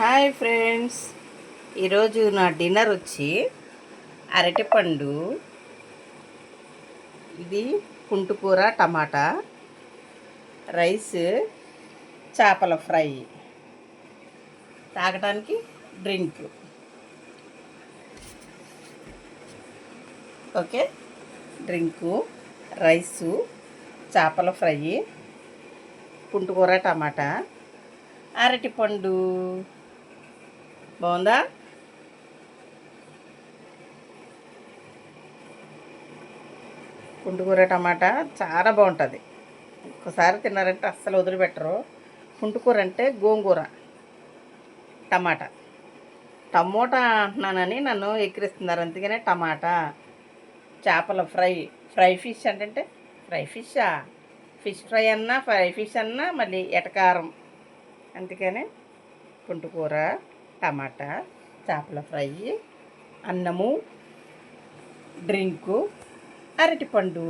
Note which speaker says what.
Speaker 1: Hi friends. ఈరోజు నా dinner వచ్చి అరటిపండు ఇది పుంటుకూర టమాటా రైస్ చేపల ఫ్రై. తాగడానికి డ్రింక్. ఓకే? డ్రింకు రైసు చేపల ఫ్రై పుంటుకూర టమాటా అరటిపండు. బాగుందా? పుంటుకూర టమాటా చాలా బాగుంటుంది. ఒక్కసారి తిన్నారంటే అస్సలు వదిలిపెట్టరు. పుంటుకూర అంటే గోంగూర టమాటా. టమోటా అంటున్నానని నన్ను ఎక్కిరిస్తున్నారు. అందుకనే టమాటా చేపల ఫ్రై ఫ్రై ఫిష్ అంటే ఫ్రై ఫిషా? ఫిష్ ఫ్రై అన్నా ఫ్రై ఫిష్ అన్నా మళ్ళీ ఎటకారం. అందుకనే పుంటుకూర టమాటా చేపల ఫ్రై అన్నము డ్రింకు అరటిపండు.